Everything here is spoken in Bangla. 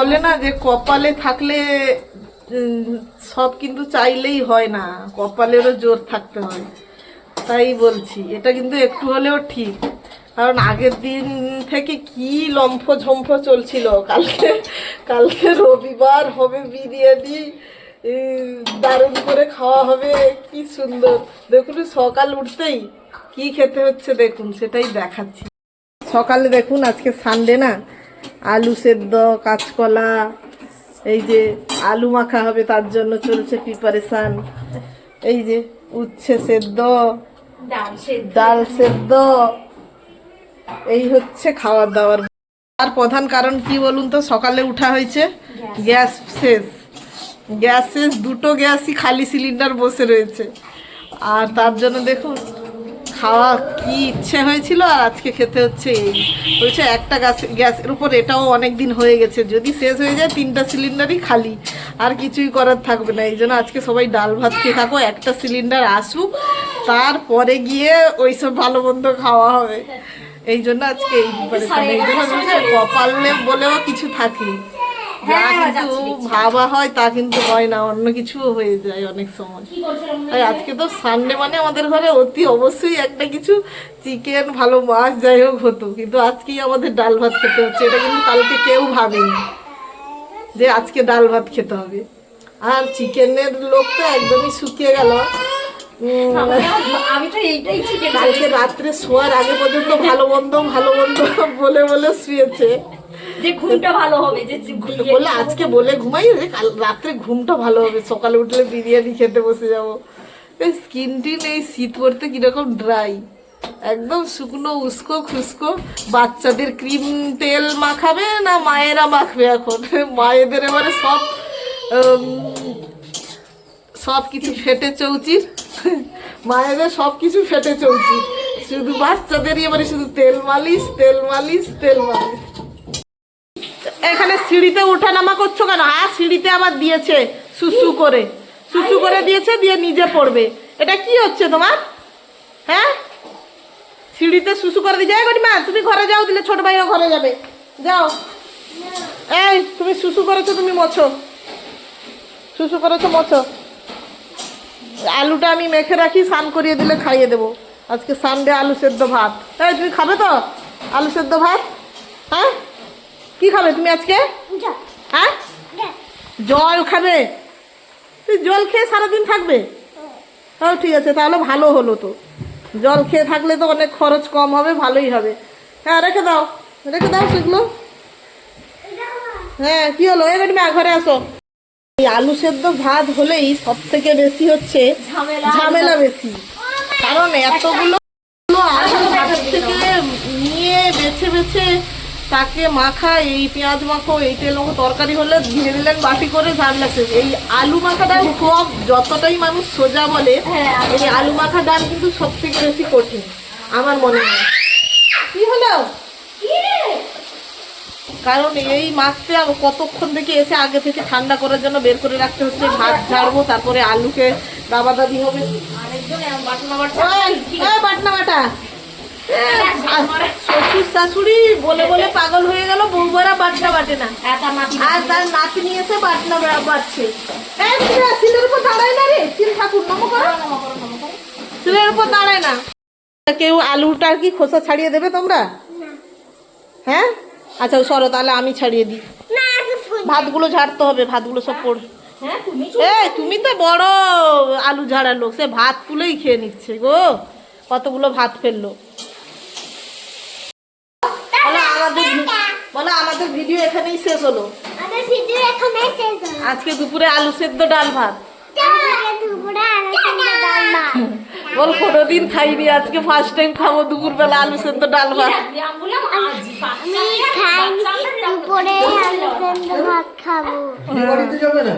বলে না যে কপালে থাকলে সব কিন্তু চাইলেই হয় না। কপালেরও জোর থাকতে হয়। তাই বলছি, এটা কিন্তু একটু হলেও ঠিক। কারণ আগের দিন থেকে কি লম্ফ ঝম্ফ চলছিল। কালকে কালকে রবিবার হবে বিরিয়ানি দারুণ করে খাওয়া হবে, কি সুন্দর। দেখুন, সকাল উঠতেই কি খেতে হচ্ছে দেখুন, সেটাই দেখাচ্ছি। সকালে দেখুন, আজকে সানডে না আলু সেদ্ধ কাঁচকলা এই যে আলু মাখা হবে তার জন্য চলছে প্রিপারেশান এই যে উচ্ছে সেদ্ধ ডাল সেদ্ধ। এই হচ্ছে খাওয়ার দাওয়ার আর প্রধান কারণ কি বলুন তো? সকালে উঠা হয়েছে গ্যাস। শেষ। গ্যাস শেষ দুটো গ্যাসই খালি সিলিন্ডার বসে রয়েছে। আর তার জন্য দেখুন খাওয়া কি ইচ্ছে হয়েছিল? আর আজকে খেতে হচ্ছে এই। বলছে একটা গ্যাস গ্যাসের উপর এটাও অনেক দিন হয়ে গেছে। যদি শেষ হয়ে যায় তিনটা সিলিন্ডারই খালি। আর কিছুই করার থাকবে না। এই জন্য আজকে সবাই ডাল ভাত খেয়ে থাকো একটা সিলিন্ডার আসুক তারপরে গিয়ে ওইসব ভালো মন্দ খাওয়া হবে। এই জন্য আজকে এই কপালে বলেও কিছু থাকে যা কিন্তু ভাবা হয় তা কিন্তু হয় না অন্য কিছুও হয়ে যায় অনেক সময়। আর আজকে তো সানডে মানে আমাদের ঘরে অতি অবশ্যই একটা কিছু চিকেন ভালো মাছ যাই হোক হতো। কিন্তু আজকেই আমাদের ডাল ভাত খেতে হচ্ছে এটা কিন্তু কালকে কেউ ভাবেনি যে আজকে ডাল ভাত খেতে হবে। আর চিকেনের লোক তো একদমই শুকিয়ে গেল। আমি তো এইটাই কালকে রাত্রে শোয়ার আগে পর্যন্ত ভালো মন্দ ভালো মন্দ বলে বলে শুয়েছে। যে ঘুমটা ভালো হবে যে বলে আজকে বলে ঘুমাই যে কাল রাত্রে ঘুমটা ভালো হবে সকালে উঠলে বিরিয়ানি খেতে বসে যাব। এই স্কিন টিন এই শীত পড়তে কীরকম ড্রাই একদম শুকনো উস্কো খুস্কো। বাচ্চাদের ক্রিম তেল মাখাবে না মায়েরা মাখবে এখন? মায়েদের এবারে সব সব কিছু ফেটে চৌচির মায়েদের সব কিছু ফেটে চৌচির শুধু বাচ্চাদেরই এবারে শুধু তেল মালিশ তেল মালিশ তেল মালিশ। এখানে সিঁড়িতে ওঠা নামা করছ কেন? হ্যাঁ সিঁড়িতে আবার দিয়েছে সুসু করে। সুসু করে দিয়েছে, দিয়ে নিজে পড়বে। এটা কি হচ্ছে তোমার? হ্যাঁ? সিঁড়িতে সুসু করে দিয়ে যায় গরিমা, তুমি ঘরে যাও, দিলে ছোট ভাইও ঘরে যাবে। যাও। এই, তুমি সুসু করেছ, তুমি মোছো। সুসু করেছ, মোছো। আলুটা আমি মেখে রাখি, স্নান করিয়ে দিলে খাইয়ে দেবো। আজকে সানডে আলু সেদ্ধ ভাত। এই, তুমি খাবে তো? আলু সেদ্ধ ভাত? হ্যাঁ? কি খাবে তুমি আজকে? হ্যাঁ? জল। খাবে? তুই জল খেয়ে সারাদিন থাকবে? ও ঠিক আছে তাহলে ভালো হলো তো। জল খেয়ে থাকলে তো অনেক খরচ কম হবে ভালোই হবে। হ্যাঁ রেখে দাও। রেখে দাও সেগুলো। হ্যাঁ কি হলো? এবার মা ঘরে আসো। এই আলু সেদ্ধ ভাত হলেই সব থেকে বেশি হচ্ছে ঝামেলা। ঝামেলা বেশি। কারণ এতগুলো আলু ভাতের থেকে নিয়ে বেছে বেছে তাকে মাখা এই পেঁয়াজ মাখো এই তেল মাখো তরকারি হলে দিয়ে দিলেন বাটি করে ঝামেলা লাগছে। এই আলু মাখাটা সব যতটাই মানুষ সোজা বলে হ্যাঁ, এই আলু মাখা ডাল কিন্তু সব থেকে বেশি কঠিন আমার মনে হয়। কি হলো? কারণ এই মাছটা কতক্ষণ থেকে এসে আগে থেকে ঠান্ডা করার জন্য বের করে রাখতে হচ্ছে ভাত ঝাড়বো তারপরে আলুকে দাবা দাবি হবে বাটনা বাটনা বাটা। শ্বশুর শাশুড়ি বলে বলে পাগল হয়ে গেল বৌবারা বাচ্চা বাটে না। আর তার নাতনি এসে বাটনা বা- বাটছে সিলের- উপর দাঁড়ায় না রে সিল ঠাকুর নম করো। সিলের উপর দাঁড়ায় না। কেউ আলুটার কি খোসা ছাড়িয়ে দেবে তোমরা? হ্যাঁ? আচ্ছা সরো তাহলে আমি ছাড়িয়ে দিই। ভাতগুলো ঝাড়তে হবে ভাতগুলো সব পড়। হ্যাঁ এই তুমি তো বড় আলু ঝাড়ার লোক সে ভাত তুলেই খেয়ে নিচ্ছে গো। কতগুলো ভাত ফেলল বলো আমাদের ভি- বলো আমাদের ভিডিও এখানেই শেষ হলো। আমাদের ভিডিও এখানে শেষ হলো। আজকে দুপুরে আলু সেদ্ধ ডাল ভাত। দুপুরে বল কোনোদিন খাইনি আজকে ফার্স্ট টাইম খাব দুপুরবেলা আলু সেদ্ধ ডাল ভাত। দুপুরে খাব। বাড়িতে যাবে না?